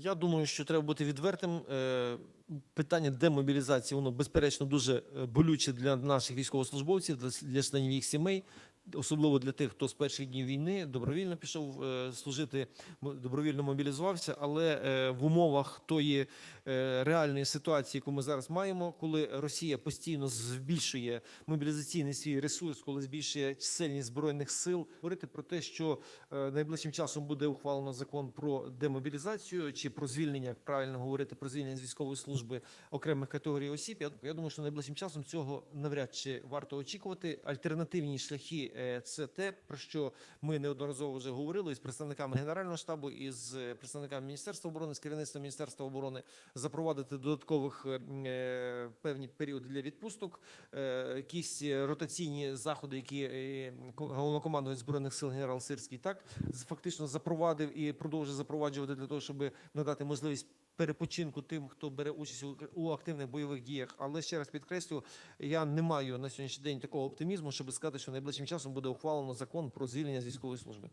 Я думаю, що треба бути відвертим. Е, Питання демобілізації воно безперечно дуже е, болюче для наших військовослужбовців, для членів їх сімей, особливо для тих, хто з перших днів війни добровільно пішов е, служити, добровільно мобілізувався. Але е, в умовах тої е, реальної ситуації, яку ми зараз маємо, коли Росія постійно збільшує мобілізаційний свій ресурс, коли збільшує чисельність збройних сил, говорити про те, що найближчим часом буде ухвалено закон про демобілізацію чи про звільнення, як правильно говорити, про звільнення з військової служби окремих категорій осіб. Я, думаю, що найближчим часом цього навряд чи варто очікувати. Альтернативні шляхи це те, про що ми неодноразово вже говорили із представниками генерального штабу, із е, представниками міністерства оборони, з керівництвом міністерства оборони, запровадити додаткових е, е, певні періоди для відпусток, е, якісь е, ротаційні заходи, які е, ко- головнокомандувач збройних сил генерал Сирський так фактично запровадив і продовжує запроваджувати для того, щоб надати можливість. Перепочинку тим, хто бере участь у, активних бойових діях, але ще раз підкреслю, я не маю на сьогоднішній день такого оптимізму, щоб сказати, що найближчим часом буде ухвалено закон про звільнення з військової служби.